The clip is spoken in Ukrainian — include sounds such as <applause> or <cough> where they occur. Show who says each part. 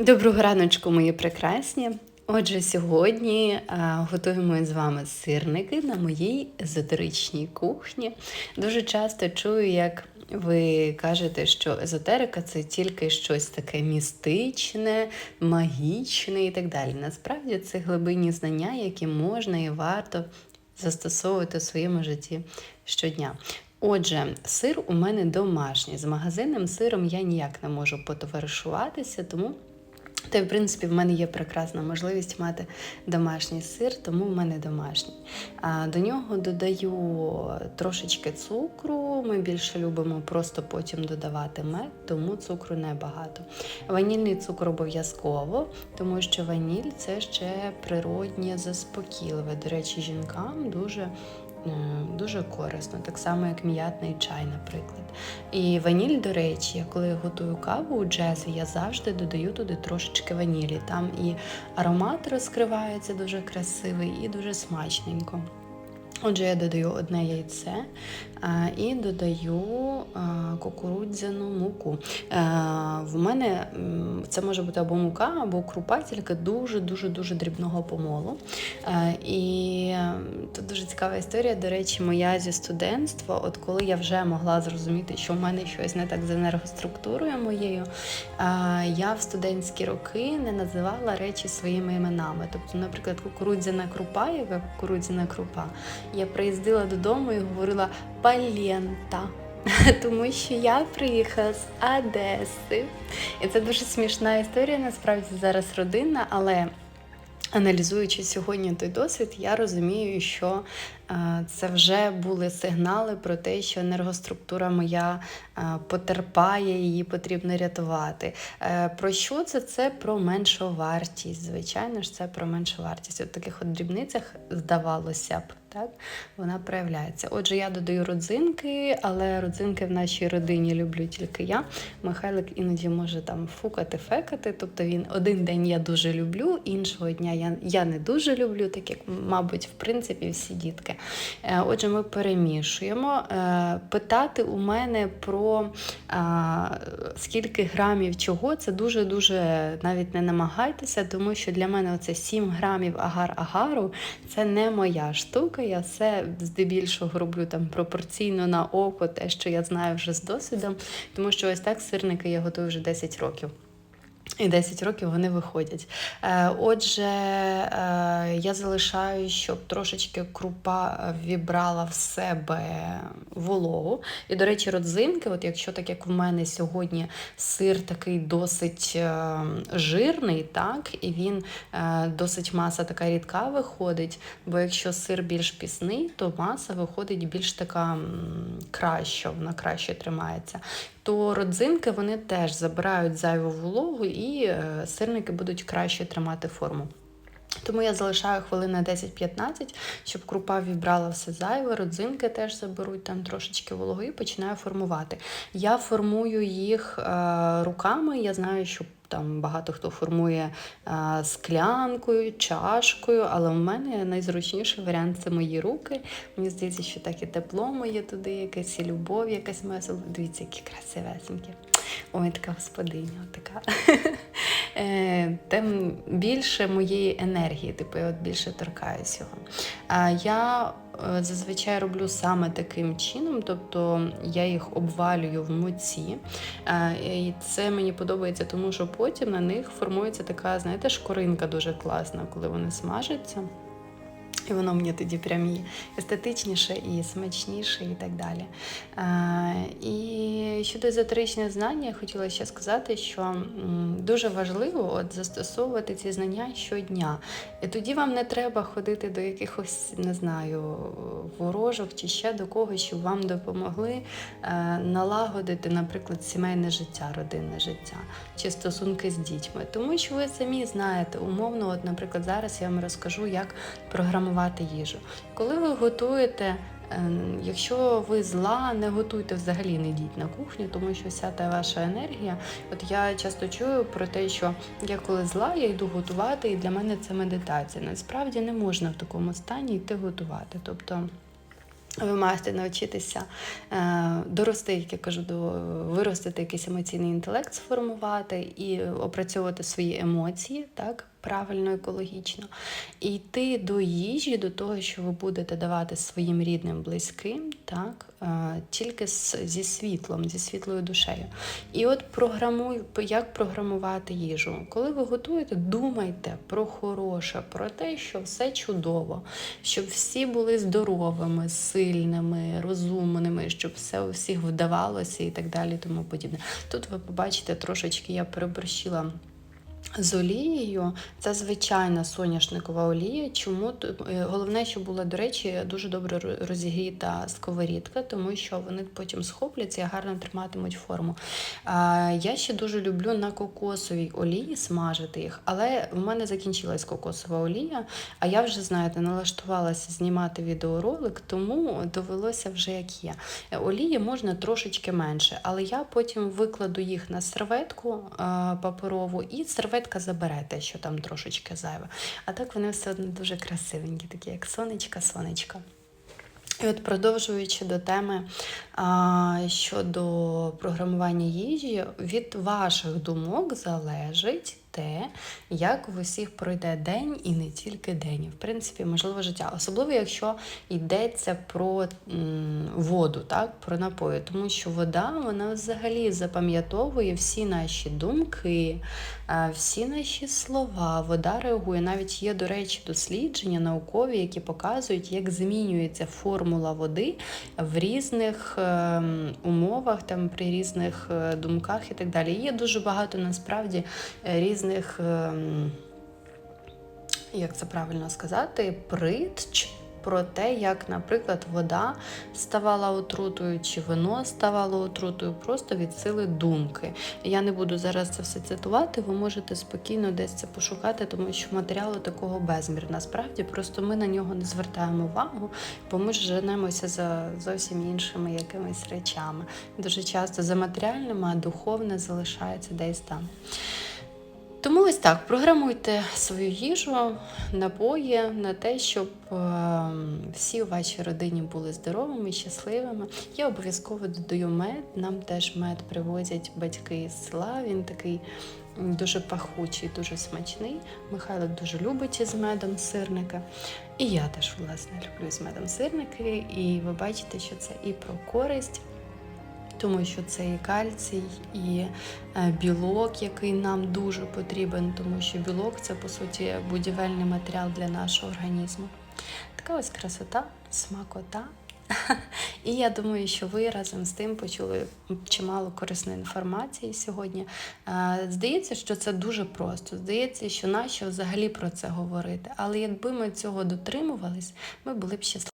Speaker 1: Доброго раночку, мої прекрасні. Отже, сьогодні а, готуємо з вами сирники на моїй езотеричній кухні. Дуже часто чую, як ви кажете, що езотерика це тільки щось таке містичне, магічне і так далі. Насправді це глибинні знання, які можна і варто застосовувати у своєму житті щодня. Отже, сир у мене домашній. З магазинним сиром я ніяк не можу потоваришуватися, тому та й, в принципі, в мене є прекрасна можливість мати домашній сир, тому в мене домашній. А до нього додаю трошечки цукру. Ми більше любимо просто потім додавати мед, тому цукру небагато. Ванільний цукор обов'язково, тому що ваніль це ще природнє заспокійливе. До речі, жінкам дуже дуже корисно, так само, як м'ятний чай, наприклад. І ваніль, до речі, я коли готую каву у джезі, я завжди додаю туди трошечки ванілі. Там і аромат розкривається дуже красивий і дуже смачненько. Отже, я додаю одне яйце і додаю кукурудзяну муку. В мене це може бути або мука, або крупа, тільки дуже-дуже-дуже дрібного помолу. І тут дуже цікава історія. До речі, моя зі студентства, от коли я вже могла зрозуміти, що в мене щось не так з енергоструктурою моєю, я в студентські роки не називала речі своїми іменами. Тобто, наприклад, кукурудзяна крупа, яка кукурудзяна крупа, я приїздила додому і говорила палента. <laughs> Тому що я приїхала з Одеси. І це дуже смішна історія, насправді зараз родинна, але аналізуючи сьогодні той досвід, я розумію, що е, це вже були сигнали про те, що енергоструктура моя е, потерпає, її потрібно рятувати. Е, про що це? Це про меншу вартість. Звичайно ж, це про меншу вартість. От таких от дрібницях здавалося б так вона проявляється. Отже, я додаю родзинки, але родзинки в нашій родині люблю тільки я. Михайлик іноді може там фукати, фекати. Тобто він один день я дуже люблю, іншого дня я я не дуже люблю, так як, мабуть, в принципі, всі дітки. Е, отже, ми перемішуємо. Е, питати у мене про скільки грамів чого, це дуже-дуже навіть не намагайтеся, тому що для мене оце 7 грамів агар-агару це не моя штука штука. Я все здебільшого роблю там пропорційно на око, те, що я знаю вже з досвідом, тому що ось так сирники я готую вже 10 років. І 10 років вони виходять. Е, отже, е, я залишаю, щоб трошечки крупа вібрала в себе вологу. І, до речі, родзинки, от якщо так як в мене сьогодні сир такий досить е, жирний, так, і він досить маса така рідка виходить, бо якщо сир більш пісний, то маса виходить більш така краща, вона краще тримається то родзинки вони теж забирають зайву вологу і е, сирники будуть краще тримати форму. Тому я залишаю хвилин на 10-15, щоб крупа вібрала все зайве, родзинки теж заберуть там трошечки вологи і починаю формувати. Я формую їх е, руками, я знаю, що там багато хто формує а, склянкою, чашкою, але в мене найзручніший варіант це мої руки. Мені здається, що так і тепло моє туди, якась і любов, якась моя Дивіться, які красивесенькі. Ой, така господиня, така. <laughs> Е, тим більше моєї енергії, типу я от більше торкаюсь його. А я Е, зазвичай роблю саме таким чином, тобто я їх обвалюю в муці. Е, і це мені подобається, тому що потім на них формується така, знаєте, шкоринка дуже класна, коли вони смажаться. І воно мені тоді прям і естетичніше, і смачніше, і так далі. І щодо езотеричних знань, я хотіла ще сказати, що дуже важливо от застосовувати ці знання щодня. І тоді вам не треба ходити до якихось, не знаю, ворожок чи ще до когось, щоб вам допомогли налагодити, наприклад, сімейне життя, родинне життя чи стосунки з дітьми. Тому що ви самі знаєте, умовно, от, наприклад, зараз я вам розкажу, як програмувати готувати їжу. Коли ви готуєте, ем, якщо ви зла, не готуйте взагалі, не йдіть на кухню, тому що вся та ваша енергія. От я часто чую про те, що я коли зла, я йду готувати, і для мене це медитація. Насправді не можна в такому стані йти готувати. Тобто Ви маєте навчитися е, дорости, як я кажу, виростити якийсь емоційний інтелект, сформувати і опрацьовувати свої емоції, так, правильно, екологічно. І йти до їжі, до того, що ви будете давати своїм рідним, близьким, так, е, тільки з, зі світлом, зі світлою душею. І от програмуй, як програмувати їжу. Коли ви готуєте, думайте про хороше, про те, що все чудово, щоб всі були здоровими, сильними, розумними, щоб все у всіх вдавалося і так далі, тому подібне. Тут ви побачите трошечки, я переборщила. З олією це звичайна соняшникова олія. Чому е, головне, що була, до речі, дуже добре розігріта сковорідка, тому що вони потім схопляться і гарно триматимуть форму. Я ще дуже люблю на кокосовій олії смажити їх, але в мене закінчилась кокосова олія. А я вже знаєте, налаштувалася знімати відеоролик, тому довелося вже як є. Олії можна трошечки менше, але я потім викладу їх на серветку паперову, і серветка забере те, що там трошечки зайве. А так вони все одно дуже красивенькі, такі як сонечка-сонечка. І от продовжуючи до теми а, щодо програмування їжі, від ваших думок залежить те, як в усіх пройде день і не тільки день, і, в принципі, можливо, життя. Особливо, якщо йдеться про воду, так, про напої, тому що вода вона взагалі запам'ятовує всі наші думки, всі наші слова. Вода реагує. Навіть є, до речі, дослідження наукові, які показують, як змінюється формула води в різних ем, умовах, там при різних е, думках і так далі. Є дуже багато насправді е, різних. ем, як це правильно сказати, притч про те, як, наприклад, вода ставала отрутою, чи вино ставало отрутою, просто від сили думки. Я не буду зараз це все цитувати, ви можете спокійно десь це пошукати, тому що матеріалу такого безмір. Насправді, просто ми на нього не звертаємо увагу, бо ми ж женемося за зовсім іншими якимись речами. Дуже часто за матеріальними, а духовне залишається десь там. Тому ось так, програмуйте свою їжу, напої на те, щоб е, всі у вашій родині були здоровими, щасливими. Я обов'язково додаю мед. Нам теж мед привозять батьки з села. Він такий дуже пахучий, дуже смачний. Михайло дуже любить із медом сирники. І я теж, власне, люблю з медом сирники. І ви бачите, що це і про користь тому що це і кальцій, і е, білок, який нам дуже потрібен, тому що білок це по суті будівельний матеріал для нашого організму. Така ось красота, смакота. <laughs> І я думаю, що ви разом з тим почули чимало корисної інформації сьогодні. Здається, що це дуже просто. Здається, що нащо взагалі про це говорити. Але якби ми цього дотримувались, ми були б щасливі.